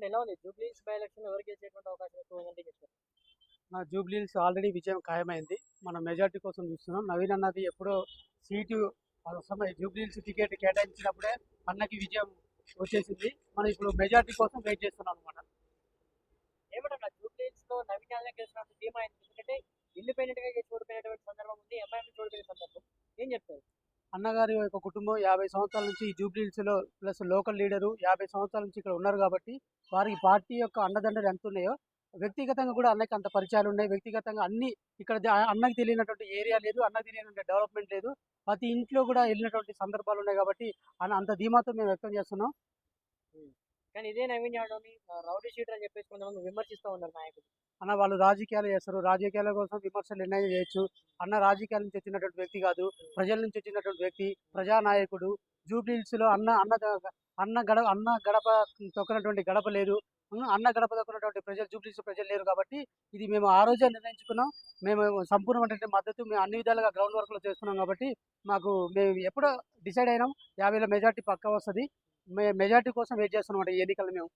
ఎలా ఉంది? జూబ్లీస్ by election ఎవరికి గెలిచేటువంటి అవకాశం ఎక్కువ ఉందంటే చెప్తారు నా జూబ్లీహిల్స్ ఆల్రెడీ విజయం ఖాయమైంది. మనం మెజార్టీ కోసం చూస్తున్నాం. నవీన్ అన్నది ఎప్పుడో సీటు జూబ్లీహిల్స్ టికెట్ కేటాయించినప్పుడే అన్నకి విజయం వచ్చేసింది. మనం ఇప్పుడు మెజార్టీ కోసం వెయిట్ చేస్తున్నాం అనమాట ఏమంటారు? జూబ్లీస్లో నవీన్ యాదవ్ గెలిచినట్టు ధీమా ఎందుకంటే ఇండిపెండెంట్గా ఓడిపోయినటువంటి సందర్భం ఉంది. ఎంఐఎం ఓడిపోయిన సందర్భం. ఏం చెప్తారు? అన్నగారి యొక్క కుటుంబం యాభై సంవత్సరాల నుంచి ఈ జూబ్లీహిల్స్లో ప్లస్ లోకల్ లీడరు యాభై సంవత్సరాల నుంచి ఇక్కడ ఉన్నారు కాబట్టి వారికి పార్టీ యొక్క అండదండలు ఎంత ఉన్నాయో వ్యక్తిగతంగా కూడా అన్నకి అంత పరిచయాలు ఉన్నాయి. వ్యక్తిగతంగా అన్ని ఇక్కడ అన్నకి తెలియనటువంటి ఏరియా లేదు అన్నకి తెలియనటువంటి డెవలప్మెంట్ లేదు. ప్రతి ఇంట్లో కూడా వెళ్ళినటువంటి సందర్భాలు ఉన్నాయి కాబట్టి అన్న అంత ధీమాతో మేము వ్యక్తం చేస్తున్నాం. కానీ ఇదే నవీన్ యాదవ్ని రౌడీ షీటర్ అని చెప్పేసి కొంతమంది విమర్శిస్తూ ఉన్నారు నాయకులు. అన్న వాళ్ళు రాజకీయాలు చేస్తారు. రాజకీయాల కోసం విమర్శలు నిర్ణయం చేయొచ్చు. అన్న రాజకీయాల నుంచి వచ్చినటువంటి వ్యక్తి కాదు. ప్రజల నుంచి వచ్చినటువంటి వ్యక్తి ప్రజానాయకుడు జూబ్లీహిల్స్లో అన్న అన్న అన్న గడప అన్న గడప తొక్కినటువంటి గడప లేదు. అన్న గడప తొక్కినటువంటి ప్రజలు జూబ్లీహిల్స్ ప్రజలు లేరు కాబట్టి ఇది మేము ఆ రోజే నిర్ణయించుకున్నాం. మేము సంపూర్ణమైనటువంటి మద్దతు మేము అన్ని విధాలుగా గ్రౌండ్ వర్క్లో చేస్తున్నాం కాబట్టి మాకు మేము ఎప్పుడో డిసైడ్ అయినాం యాభైలో మెజార్టీ పక్కా వస్తుంది. మెజార్టీ కోసం వెయిట్ చేస్తున్నాం ఈ ఎన్నికలు మేము.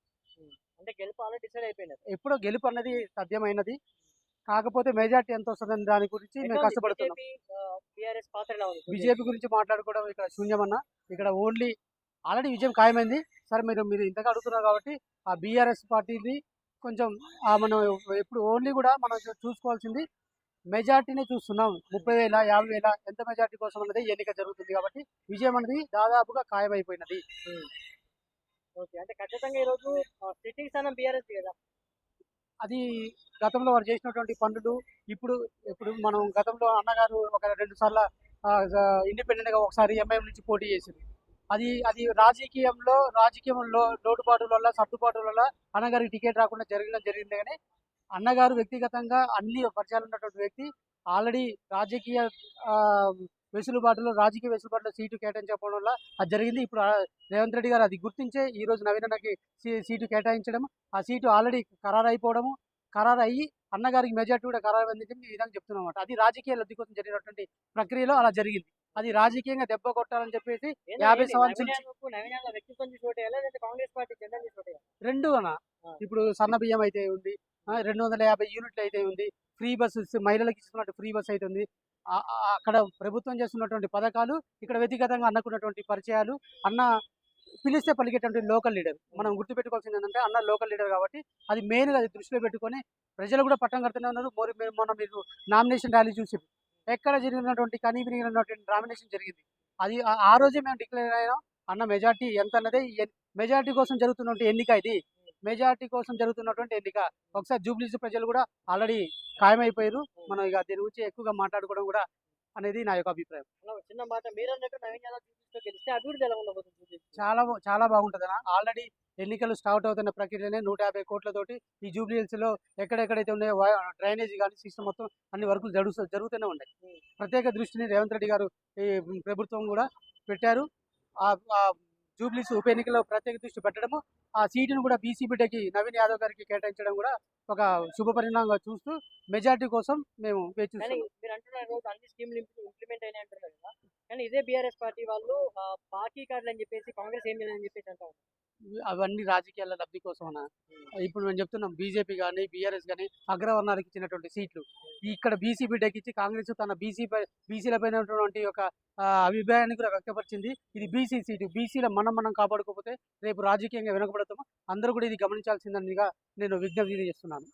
అంటే గెలుపు ఆల్రెడీ డిసైడ్ అయిపోయినారు ఎప్పుడో గెలుపు అన్నది సాధ్యమైనది. కాకపోతే మెజార్టీ ఎంత వస్తుందని దాని గురించి మేము కష్టపడుతున్నాం. బీజేపీ గురించి మాట్లాడుకోవడం ఇక్కడ శూన్యమన్న. ఇక్కడ ఓన్లీ ఆల్రెడీ విజయం ఖాయమైంది. సరే మీరు మీరు ఇంతగా అడుగుతున్నారు కాబట్టి ఆ బీఆర్ఎస్ పార్టీని కొంచెం మనం ఎప్పుడు ఓన్లీ కూడా మనం చూసుకోవాల్సింది మెజార్టీనే చూస్తున్నాం. ముప్పై వేల యాభై వేల ఎంత మెజార్టీ కోసం అన్నది ఎన్నిక జరుగుతుంది కాబట్టి విజయం అనేది దాదాపుగా ఖాయమైపోయినది. ఓకే. అంటే ఖచ్చితంగా ఈ రోజు సిట్టింగ్ స్థానం బీఆర్ఎస్ కదా? అది గతంలో వారు చేసినటువంటి పనులు ఇప్పుడు ఇప్పుడు మనం గతంలో అన్నగారు ఒక రెండు సార్లు ఇండిపెండెంట్గా ఒకసారి ఎంఐఎం నుంచి పోటీ చేసింది. అది అది రాజకీయంలో రాజకీయంలో లోటుపాటుల వల్ల సర్దుబాటుల వల్ల అన్నగారికి టికెట్ రాకుండా జరిగిన జరిగింది కానీ అన్నగారు వ్యక్తిగతంగా అన్ని పరిచయాలు ఉన్నటువంటి వ్యక్తి ఆల్రెడీ రాజకీయ వెసులుబాటులో రాజకీయ వెసులుబాటులో సీటు కేటాయించకపోవడం వల్ల అది జరిగింది. ఇప్పుడు రేవంత్ రెడ్డి గారు అది గుర్తించే ఈ రోజు నవీన్ అన్నకి సీటు కేటాయించడం ఆ సీటు ఆల్రెడీ ఖరారు అయిపోవడము ఖరారు అయ్యి అన్నగారికి మెజార్టీ కూడా ఖరారు అందించడం ఈ విధంగా చెప్తున్నాం అది రాజకీయ లబ్ధి కోసం జరిగినటువంటి ప్రక్రియలో అలా జరిగింది. అది రాజకీయంగా దెబ్బ కొట్టాలని చెప్పేసి యాభై? సంవత్సరాల ఓటేయాలా రెండు అన్న. ఇప్పుడు సన్న బియ్యం అయితే ఉంది రెండు వందల యాభై యూనిట్లు అయితే ఉంది ఫ్రీ బస్సు మహిళలకు ఇస్తున్నట్టు ఫ్రీ బస్ అయితే ఉంది. అక్కడ ప్రభుత్వం చేస్తున్నటువంటి పథకాలు ఇక్కడ వ్యక్తిగతంగా అన్నకున్నటువంటి పరిచయాలు అన్న పిలిస్తే పలికేటువంటి లోకల్ లీడర్. మనం గుర్తుపెట్టుకోవాల్సింది ఏంటంటే అన్న లోకల్ లీడర్ కాబట్టి అది మెయిన్గా అది దృష్టిలో పెట్టుకొని ప్రజలు కూడా పట్టం కడుతూనే ఉన్నారు. మొన్న మీరు నామినేషన్ ర్యాలీ చూసి ఎక్కడ జరిగినటువంటి కనీ విరిగినటువంటి నామినేషన్ జరిగింది. అది ఆ- రోజే మేము డిక్లేర్ అయినాం. అన్న మెజార్టీ ఎంత అన్నదే మెజార్టీ కోసం జరుగుతున్నటువంటి ఎన్నిక ఇది. మెజార్టీ కోసం జరుగుతున్నటువంటి ఎన్నిక. ఒకసారి జూబ్లీస్ ప్రజలు కూడా ఆల్రెడీ ఖాయమైపోయారు. మనం ఇక దీని గురించి ఎక్కువగా మాట్లాడుకోవడం కూడా అనేది నా యొక్క అభిప్రాయం. చిన్న మాట. మీరు అన్నట్టు నవీన్ యాదవ్ జూబ్లీస్లో గెలిస్తే అభివృద్ధి ఎలా ఉండబోతుంది జూబ్లీస్ చాలా చాలా బాగుంటుంది అన్న ఆల్రెడీ ఎన్నికలు స్టార్ట్ అవుతున్న ప్రక్రియనే నూట యాభై కోట్లతోటి ఈ జూబ్లీ హిల్స్లో ఎక్కడెక్కడైతే ఉన్నాయో డ్రైనేజీ కానీ సిస్టమ్ మొత్తం అన్ని వర్కులు జరుగు జరుగుతూనే ఉన్నాయి. ప్రత్యేక దృష్టిని రేవంత్ రెడ్డి గారు ఈ ప్రభుత్వం కూడా పెట్టారు. ఆ జూబ్లీస్ ఉప ఎన్నికలో ప్రత్యేక దృష్టి పెట్టడము ఆ సీటును కూడా బీసీ బిడ్డకి నవీన్ యాదవ్ గారికి కేటాయించడం కూడా ఒక శుభ పరిణామంగా చూస్తూ మెజార్టీ కోసం మేము వేచి కానీ ఇదే బీఆర్ఎస్ పార్టీ వాళ్ళు బాకీ కార్డులు అని చెప్పేసి కాంగ్రెస్ ఏం చేయలేదని చెప్పేసి అంటారు అవన్నీ రాజకీయాల లబ్ధి కోసం ఇప్పుడు మేము చెప్తున్నాం బీజేపీ కానీ బీఆర్ఎస్ కానీ అగ్రవర్ణాలకు ఇచ్చినటువంటి సీట్లు ఇక్కడ బీసీ బిడ్డకి ఇచ్చి కాంగ్రెస్ తన బీసీ బీసీల పైన ఉన్నటువంటి ఒక అభిప్రాయాన్ని కూడా వ్యక్తపరిచింది. ఇది బీసీ సీటు. బీసీల మనం మనం కాపాడుకోకపోతే రేపు రాజకీయంగా వెనకబడతాము. అందరూ కూడా ఇది గమనించాల్సిందిగా నేను విజ్ఞప్తి చేస్తున్నాను.